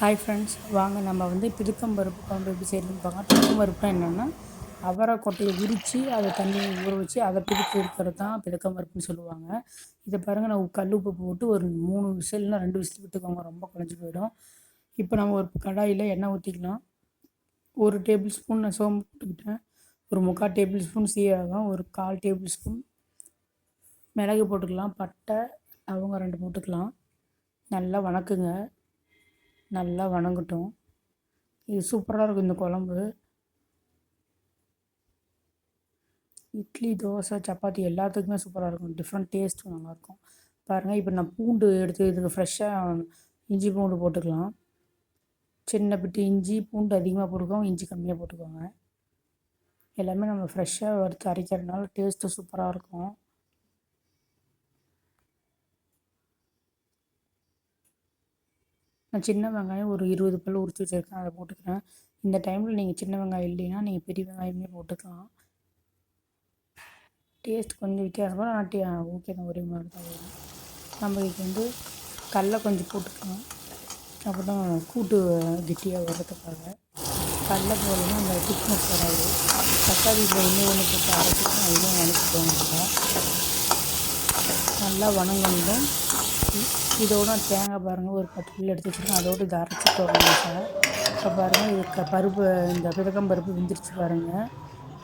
Hi friends வாங்க நம்ம வந்து பிதுக்கம் பருப்பு குழம்பு எப்படி செய்யணும்னு பார்க்கலாம். பிதுக்கம் பருப்புனா என்னென்னா அவரை கொட்டையை உரித்து அதை தண்ணி ஊற வச்சு அதை பிதுக்கி எடுக்கிறது தான் பிதுக்கம் பருப்புன்னு சொல்லுவாங்க. இதை பாருங்கள் நான் கல் உப்பு போட்டு ஒரு மூணு விசில்னா ரெண்டு விசில் விட்டுக்கோங்க ரொம்ப குழஞ்சி போயிடும். இப்போ நம்ம ஒரு கடாயில் எண்ணெய் ஊற்றிக்கலாம் ஒரு டேபிள் ஸ்பூன் நான் சோம்பு போட்டுக்கிட்டேன். ஒரு முக்கால் டேபிள் ஸ்பூன் சீரகம் ஒரு கால் டேபிள் ஸ்பூன் மிளகு போட்டுக்கலாம். பட்டை அவங்க ரெண்டு போட்டுக்கலாம். நல்லா வணக்குங்க. நல்லா வணங்கட்டும். இது சூப்பராக இருக்கும் இந்த குழம்பு. இட்லி தோசை சப்பாத்தி எல்லாத்துக்குமே சூப்பராக இருக்கும். டிஃப்ரெண்ட் டேஸ்ட்டும் நல்லாயிருக்கும். பாருங்கள் இப்போ நான் பூண்டு எடுத்து இதுக்கு ஃப்ரெஷ்ஷாக இஞ்சி பூண்டு போட்டுக்கலாம். சின்ன பிட்டு இஞ்சி பூண்டு அதிகமாக போட்டுக்கோங்க இஞ்சி கம்மியாக போட்டுக்கோங்க. எல்லாமே நம்ம ஃப்ரெஷ்ஷாக வறுத்து அரைக்கிறதுனால டேஸ்ட்டு சூப்பராக இருக்கும். நான் சின்ன வெங்காயம் ஒரு இருபது பல் உரித்து வச்சுருக்கேன் அதை போட்டுக்கிறேன். இந்த டைமில் நீங்கள் சின்ன வெங்காயம் இல்லைன்னா நீங்கள் பெரிய வெங்காயமே போட்டுக்கலாம். டேஸ்ட் கொஞ்சம் வித்தியாசமாக ஆனால் டே ஓகே தான் ஒரே மாதிரி தான் வரும். நம்ம இதுக்கு வந்து கடல கொஞ்சம் போட்டுக்கலாம். அப்போ தான் கூட்டு கெட்டியாக வர்றதுக்காக கடல போடணும் அந்த திக்னஸ் வராது. தக்காளி இன்னும் ஒன்று ஒன்று போட்டு அரைச்சிட்டு அதுவும் அனுப்பிடுவாங்க நல்லா வணங்கணும். இதோட தேங்காய் பாருங்கள் ஒரு பத்து கிலோ எடுத்து வச்சுருக்கேன். அதோடு இதை அரைச்சிட்டு வரணும் சார். இப்போ பாருங்கள் இது க பருப்பு இந்த பிதக்கம் பருப்பு வெந்துருச்சு பாருங்கள்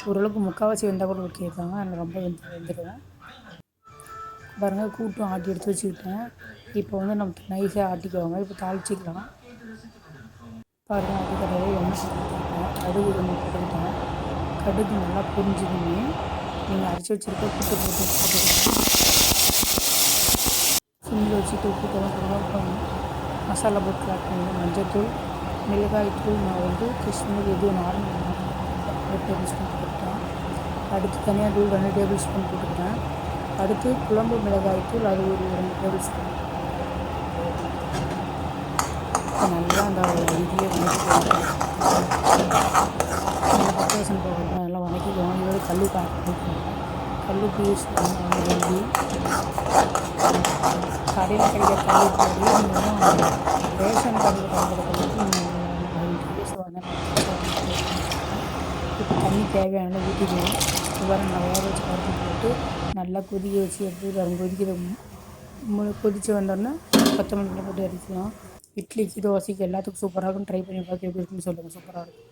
ஓரளவுக்கு முக்கால்வாசி வெந்தால் கூட ஒரு கேட்பாங்க அதில் ரொம்ப வெந்து வெந்துடுவேன் பாருங்கள் கூட்டும் ஆட்டி எடுத்து வச்சுக்கிட்டேன். இப்போ வந்து நம்ம நைஸாக ஆட்டிக்குவாங்க. இப்போ தாளிச்சிக்கலாம். பாருங்கள் ஆட்டிக்கடையே எண்ணெய் கடுகு கொஞ்சம் போட்டுக்கிட்டேன். கடுகு நல்லா புரிஞ்சுக்கணும் நீங்கள் அரைச்சி வச்சுருக்க கூட்டு போட்டு போட்டுக்கலாம் சிம்மில் வச்சுட்டு உப்பு குழம்பு மசாலா போட்டு ஆட் பண்ணி மிளகாய் மிளகாய்த்தூள் நான் வந்து கிருஷ்ணூர் எதுவும் நார்மல் ஒரு டேபிள் ஸ்பூன் போட்டுட்டேன் அடுத்து தனியாக தூள் ரெண்டு டேபிள் ஸ்பூன் போட்டுக்கிட்டேன் அடுத்து குழம்பு மிளகாய்த்தூள் அது ஒரு ரெண்டு டேபிள் ஸ்பூன் நல்லா அந்த இதிலே வணக்கிக்குவாங்க பச்சை போடுறோம் நல்லா வணக்கிக்குவாங்க இதோட கல் காய்ச்சி கல்லுப்பு யூஸ் பண்ணுவாங்க கடையில் கிடைக்கிற கல்லுப்பு ரேஷன் கடையில் கிடைக்கிற இப்போ தண்ணி தேவையான ஊற்றிக்கலாம் இவ்வாறு நான் வேக வச்சு பருப்பு போட்டு நல்லா கொதிக்க வச்சு எடுத்து வரும் கொதிக்கிற கொதித்து வந்தோடனே கொத்தமல்லி போட்டு அடிக்கலாம் இட்லிக்கு தோசைக்கு எல்லாத்துக்கும் சூப்பராக இருக்கும். ட்ரை பண்ணி பார்த்து எப்படி இருக்குன்னு சொல்லுங்கள் சூப்பராக இருக்கும்.